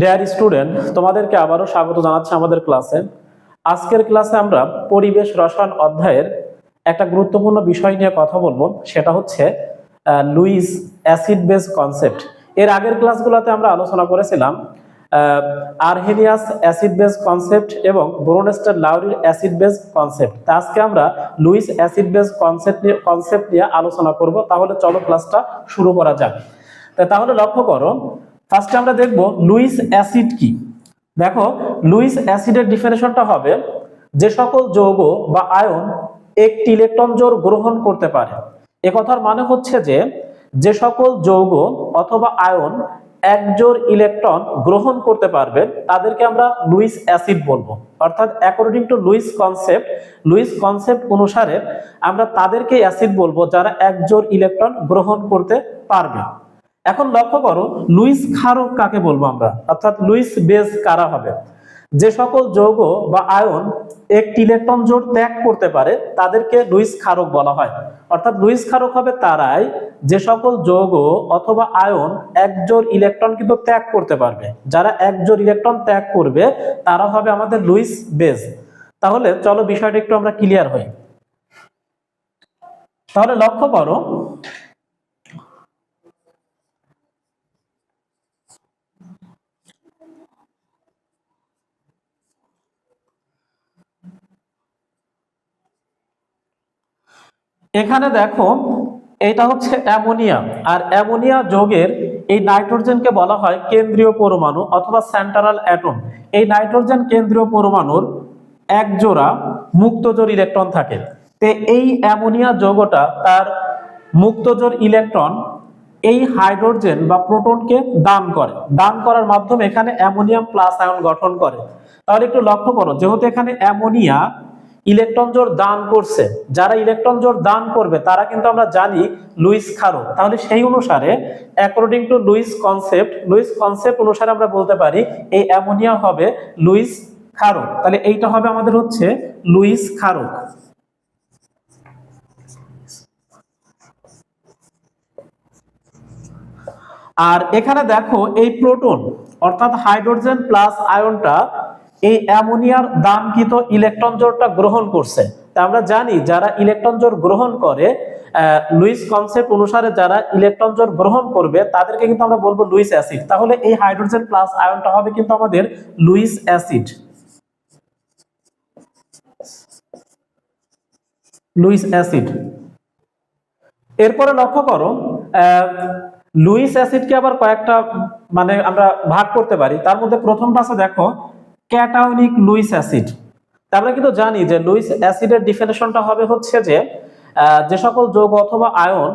Dare student তোমাদেরকে আবারও স্বাগত জানাচ্ছি আমাদের ক্লাসে। আজকের ক্লাসে আমরা পরিবেশ রসায়ন অধ্যায়ের একটা গুরুত্বপূর্ণ বিষয় নিয়ে কথা বলব, সেটা হচ্ছে লুইস অ্যাসিড বেস কনসেপ্ট এর আগের ক্লাসগুলোতে আমরা আলোচনা করেছিলাম আরহেনিয়াস অ্যাসিড বেস কনসেপ্ট এবং ব্রোনেস্টার লাউরির অ্যাসিড বেস কনসেপ্ট তা আজকে আমরা লুইস অ্যাসিড বেস কনসেপ্ট নিয়ে কনসেপ্ট নিয়ে আলোচনা করব। তাহলে চলো ক্লাসটা শুরু করা যাক। তাহলে লক্ষ্য করো ফার্স্টে আমরা দেখব লুইস অ্যাসিড কি। দেখো, লুইস অ্যাসিডের ডিফিনেশনটা হবে যে সকল যৌগ বা আয়ন একটি ইলেকট্রন জোর গ্রহণ করতে পারে। এ কথার মানে হচ্ছে যে যে সকল যৌগ অথবা আয়ন এক জোর ইলেকট্রন গ্রহণ করতে পারবে, তাদেরকে আমরা লুইস অ্যাসিড বলব। অর্থাৎ according to Lewis concept Lewis concept অনুসারে আমরা তাদেরকে অ্যাসিড বলব যারা এক জোর ইলেকট্রন গ্রহণ করতে পারবে। এখন লক্ষ্য করো, লুইস ক্ষারক কাকে বলব আমরা? অর্থাৎ লুইস বেস কারা হবে? যে সকল যৌগ বা আয়ন একটি ইলেকট্রন জোড় ত্যাগ করতে পারে, তাদেরকে লুইস ক্ষারক বলা হয়। অর্থাৎ লুইস ক্ষারক হবে তারাই যে সকল যৌগ অথবা আয়ন এক জোড় ইলেকট্রন কিন্তু ত্যাগ করতে পারবে। যারা এক জোড় ইলেকট্রন ত্যাগ করবে, তারা হবে আমাদের লুইস বেস। তাহলে চলো বিষয়টা একটু আমরা ক্লিয়ার হই। তাহলে লক্ষ্য করো এখানে দেখো, এটা হচ্ছে অ্যামোনিয়া। আর অ্যামোনিয়া যোগের এই নাইট্রোজেনকে বলা হয় কেন্দ্রীয় পরমাণু অথবা সেন্ট্রাল অ্যাটম। এই নাইট্রোজেন কেন্দ্রীয় পরমাণুর এক জোড়া মুক্তজোড় ইলেকট্রন থাকে। তে এই অ্যামোনিয়া যৌগটা তার মুক্তজোড় ইলেকট্রন এই হাইড্রোজেন বা প্রোটনকে দান করে। দান করার মাধ্যমে এখানে অ্যামোনিয়াম প্লাস আয়ন গঠন করে। তাহলে একটু লক্ষ্য করো, যেহেতু এখানে অ্যামোনিয়া ইলেকট্রন জোর দান করছে। যারা ইলেকট্রন জোর দান করবে, তারা কিন্তু আমরা জানি লুইস খারো। তাহলে সেই অনুসারে according to Lewis concept Lewis concept অনুসারে আমরা বলতে পারি, এই অ্যামোনিয়া হবে লুইস খারো। তাহলে এইটা হবে আমাদের হচ্ছে লুইস খারো। আর এখানে দেখো এই প্রোটন, অর্থাৎ হাইড্রোজেন প্লাস আয়নটা এই অ্যামোনিয়ার দানকৃত ইলেকট্রন জোড়টা গ্রহণ করছে। আমরা জানি যারা ইলেকট্রন জোর গ্রহণ করে লুইস কনসেপ্ট অনুসারে যারা ইলেকট্রন জোর গ্রহণ করবে, তাদেরকে কিন্তু আমরা বলব লুইস অ্যাসিড। তাহলে এই হাইড্রোজেন প্লাস আয়নটা হবে কিন্তু আমাদের লুইস অ্যাসিড। Lewis acid. এরপরে লক্ষ্য করো লুইস অ্যাসিডকে আবার কয়েকটা মানে আমরা ভাগ করতে পারি। তার মধ্যে প্রথম পাশে দেখো ক্যাটায়নিক লুইস অ্যাসিড। আমরা কিন্তু জানি যে লুইস অ্যাসিডের ডিফিনেশনটা হবে হচ্ছে যে যে সকল যৌগ অথবা আয়ন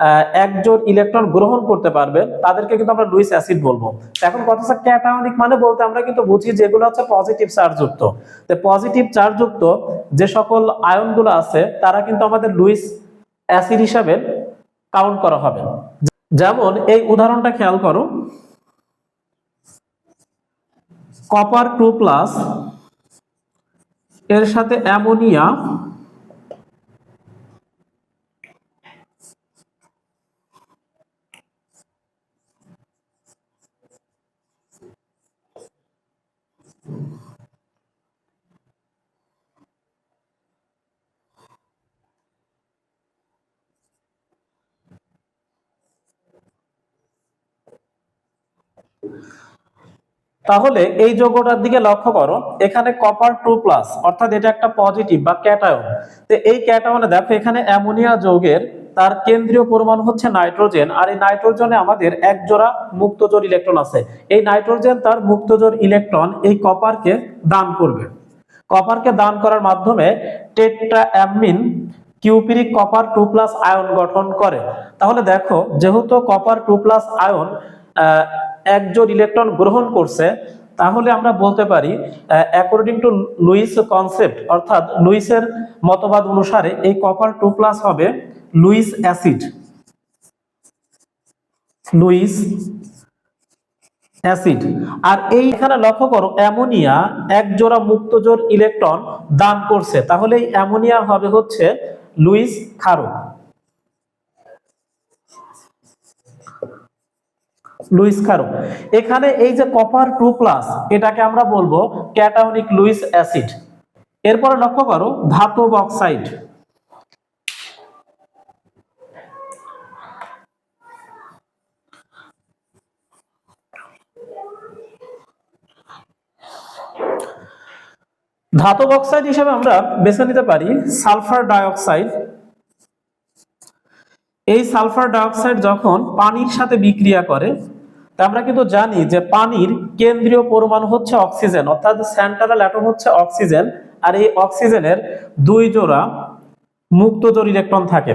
আহ, এক জোড় ইলেকট্রন গ্রহণ করতে পারবে তাদেরকে কিন্তু আমরা লুইস অ্যাসিড বলব। এখন কথা হচ্ছে ক্যাটায়নিক মানে বলতে আমরা কিন্তু বুঝি যেগুলো হচ্ছে পজিটিভ চার্জ যুক্ত তো পজিটিভ চার্জ যুক্ত যে সকল আয়নগুলো আছে তারা কিন্তু আমাদের লুইস অ্যাসিড হিসাবে কাউন্ট করা হবে। যেমন এই উদাহরণটা খেয়াল করো কপার টু প্লাস এর সাথে অ্যামোনিয়া তাহলে এই যৌগটার দিকে লক্ষ্য করো, এখানে কপার টু প্লাস অর্থাৎ এটা একটা পজিটিভ বা ক্যাটায়ন তো এই ক্যাটায়নে দেখো, এখানে অ্যামোনিয়া যৌগের তার কেন্দ্রীয় পরমাণু হচ্ছে নাইট্রোজেন আর এই নাইট্রোজেনে আমাদের এক জোড়া মুক্তজোড় ইলেকট্রন আছে। এই নাইট্রোজেন তার মুক্তজোড় ইলেকট্রন এই কপারকে দান করবে। কপারকে দান করার মাধ্যমে tetra amine cupric copper two plus ion গঠন করে। তাহলে দেখো, যেহেতু কপার টু প্লাস আয়ন আহ, একজোড় ইলেকট্রন গ্রহণ করছে তাহলে আমরা বলতে পারি অ্যাকর্ডিং টু লুইস কনসেপ্ট অর্থাৎ লুইসের মতবাদ অনুসারে এই কপার টু প্লাস হবে লুইস অ্যাসিড। Lewis acid. আর এইখানে লক্ষ্য করো অ্যামোনিয়া এক জোড়া মুক্তজোড় ইলেকট্রন দান করছে। তাহলে এই অ্যামোনিয়া হবে হচ্ছে লুইস ক্ষারক। লুইস ক্ষারক এখানে এই যে কপার টু প্লাস এটাকে আমরা বলব ক্যাটায়নিক লুইস অ্যাসিড। এরপরে লক্ষ্য করো, ধাতব অক্সাইড ধাতব অক্সাইড হিসেবে আমরা বেছে নিতে পারি সালফার ডাইঅক্সাইড। এই সালফার ডাইঅক্সাইড যখন পানির সাথে বিক্রিয়া করে তা আমরা কিন্তু জানি যে পানির কেন্দ্রীয় পরমাণু হচ্ছে অক্সিজেন, অর্থাৎ সেন্ট্রাল অ্যাটম হচ্ছে অক্সিজেন, আর এই অক্সিজেনের দুই জোড়া মুক্ত জোড় ইলেকট্রন থাকে।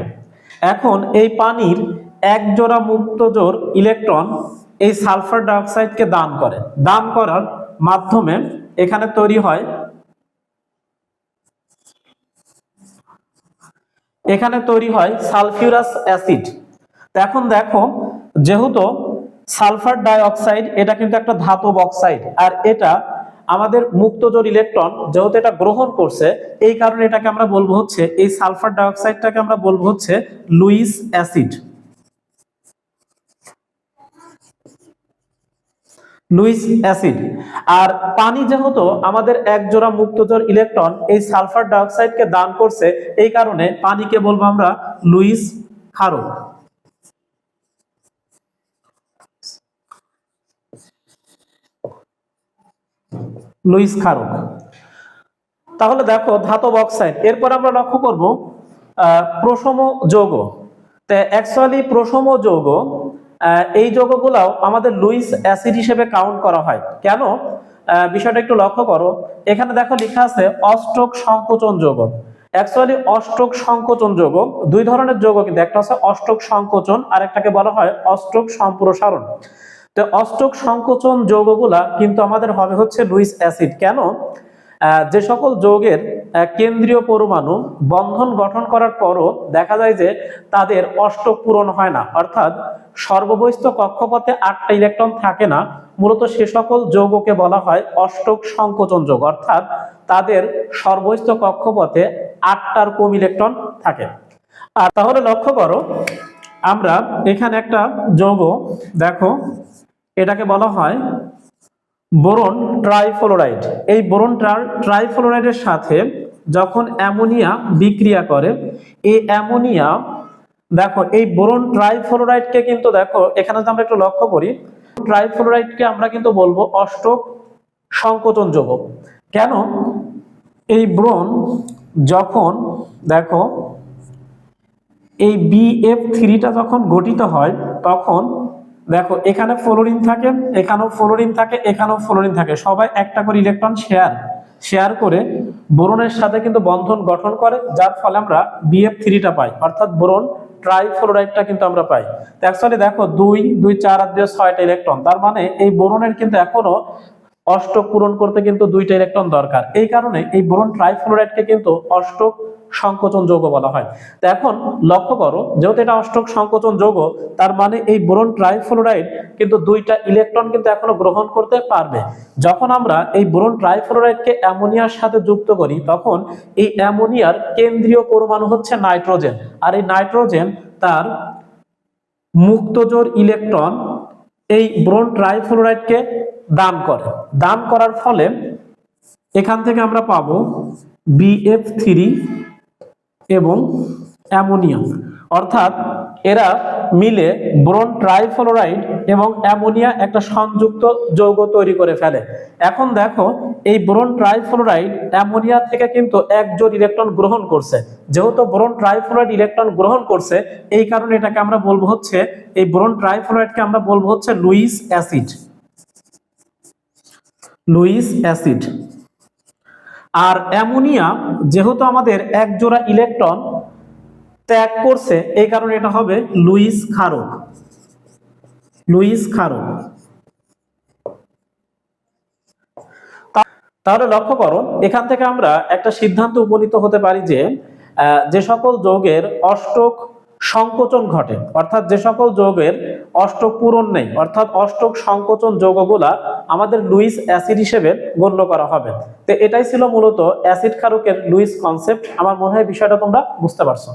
এখন এই পানির এক জোড়া মুক্ত জোড় ইলেকট্রন এই সালফার ডাইঅক্সাইডকে দান করে। দান করার মাধ্যমে এখানে তৈরি হয়, এখানে তৈরি হয় সালফিউরাস অ্যাসিড। এখন দেখো, যেহেতু সালফার ডাইঅক্সাইড, এটা কিন্তু একটা ধাতব অক্সাইড। আর এটা আমাদের মুক্তজোর ইলেকট্রন যেহেতু এটা গ্রহণ করছে, এই কারণে এটাকে আমরা বলব হচ্ছে, এই সালফার ডাইঅক্সাইডটাকে আমরা বলব হচ্ছে লুইস অ্যাসিড। Lewis acid. আর পানি যেহেতু আমাদের এক জোড়া মুক্তজোর ইলেকট্রন, এই সালফার ডাইঅক্সাইডকে দান করছে, এই কারণে পানিকে বলব আমরা লুইস ক্ষারক। লুইস ক্ষারক তাহলে দেখো ধাতব অক্সাইড এরপর আমরা লক্ষ্য করব আহ, প্রশম যৌগ। অ্যাকচুয়ালি প্রশম যৌগ এই যৌগগুলাও আমাদের লুইস অ্যাসিড হিসেবে কাউন্ট করা হয়। কেন? বিষয়টা একটু লক্ষ্য করো। এখানে দেখো লেখা আছে অষ্টক সংকোচন যৌগ। অ্যাকচুয়ালি অষ্টক সংকোচন যৌগ দুই ধরনের যৌগ কিন্তু একটা হচ্ছে অষ্টক সংকোচন আর একটাকে বলা হয় অষ্টক সম্প্রসারণ। তো অষ্টক সংকোচন যৌগগুলা কিন্তু আমাদের হবে হচ্ছে লুইস অ্যাসিড। কেন? যে সকল যৌগের কেন্দ্রীয় পরমাণু বন্ধন গঠন করার পরও দেখা যায় যে তাদের অষ্টক পূরণ হয় না। অর্থাৎ সর্ববহিস্থ কক্ষপথে আটটা ইলেকট্রন থাকে না। মূলত সে সকল যৌগকে বলা হয় অষ্টক সংকোচন যৌগ। অর্থাৎ তাদের সর্বস্থ কক্ষপথে আটটার কম ইলেকট্রন থাকে। আর তাহলে লক্ষ্য করো আমরা এখানে একটা যৌগ, দেখো, এটাকে বলা হয় বোরন ট্রাইফ্লোরাইড। এই বোরন ট্রাইফ্লোরাইডের সাথে যখন অ্যামোনিয়া বিক্রিয়া করে, এই অ্যামোনিয়া, দেখো, এই বোরন ট্রাইফ্লোরাইডকে কিন্তু, দেখো, এখানে যদি আমরা একটু লক্ষ্য করি, ট্রাইফ্লোরাইডকে আমরা কিন্তু বলব অষ্টক সংকোচন যৌগ। কেন? এই ব্রোন যখন, দেখো এই বিএফ থ্রিটা যখন গঠিত হয়, তখন দেখো এখানে ফ্লোরিন থাকে, এখানেও ফ্লোরিন থাকে, এখানেও ফ্লোরিন থাকে। সবাই একটা করে ইলেকট্রন শেয়ার শেয়ার করে বোরনের সাথে কিন্তু বন্ধন গঠন করে, যার ফলে আমরা বিএফ থ্রিটা পাই। অর্থাৎ বোরন ট্রাইফ্লোরাইডটা কিন্তু আমরা পাই। অ্যাকচুয়ালি দেখো দুই দুই, চার আর দিয়ে ছয়টা ইলেকট্রন তার মানে এই বোরনের কিন্তু এখনও অষ্টক পূরণ করতে কিন্তু দুইটা ইলেকট্রন দরকার। এই কারণে এই বোরন ট্রাইফ্লোরাইডকে কিন্তু অষ্টক সংকোচন যৌগ বলা হয়। তো এখন লক্ষ্য করো, যেহেতু এটা অষ্টক সংকোচন যৌগ, তার মানে এই বোরন ট্রাইফ্লোরাইড কিন্তু দুইটা ইলেকট্রন কিন্তু এখনও গ্রহণ করতে পারবে। যখন আমরা এই বোরন ট্রাইফ্লোরাইডকে অ্যামোনিয়ার সাথে যুক্ত করি, তখন এই অ্যামোনিয়ার কেন্দ্রীয় পরমাণু হচ্ছে নাইট্রোজেন। আর এই নাইট্রোজেন তার মুক্তজোর ইলেকট্রন এই ব্রোন ট্রাইফ্লোরাইডকে দান করে। দান করার ফলে এখান থেকে আমরা পাবো বিএফ থ্রি এবং অ্যামোনিয়াম। অর্থাৎ এরা মিলে ব্রোন ট্রাইফ্লোরাইড এবং অ্যামোনিয়া একটা সংযুক্ত যৌগ তৈরি করে ফেলে। এখন দেখো, এই ব্রোন ট্রাইফ্লোরাইড অ্যামোনিয়া থেকে কিন্তু এক জোড় ইলেকট্রন গ্রহণ করছে। যেহেতু ব্রোন ট্রাইফ্লোরাইড ইলেকট্রন গ্রহণ করছে, এই কারণে এটাকে আমরা বলব হচ্ছে, এই ব্রোন ট্রাইফ্লোরাইডকে আমরা বলব হচ্ছে লুইস অ্যাসিড। Lewis acid. আর অ্যামোনিয়া যেহেতু আমাদের এক জোড়া ইলেকট্রন, ত্যাগ করছে, এই কারণে এটা হবে লুইস ক্ষারক। লুইস ক্ষারক। তাহলে লক্ষ্য করো, এখান থেকে আমরা একটা সিদ্ধান্ত উপনীত হতে পারি যে যে সকল যৌগের অষ্টক সংকোচন ঘটে। অর্থাৎ যে সকল যৌগের অষ্টক পূরণ নেই, অর্থাৎ অষ্টক সংকোচন যৌগগুলা আমাদের লুইস অ্যাসিড হিসেবে গণ্য করা হবে। তো এটাই ছিল মূলত অ্যাসিড ক্ষারকের লুইস কনসেপ্ট। আমার মনে হয় বিষয়টা তোমরা বুঝতে পারছ।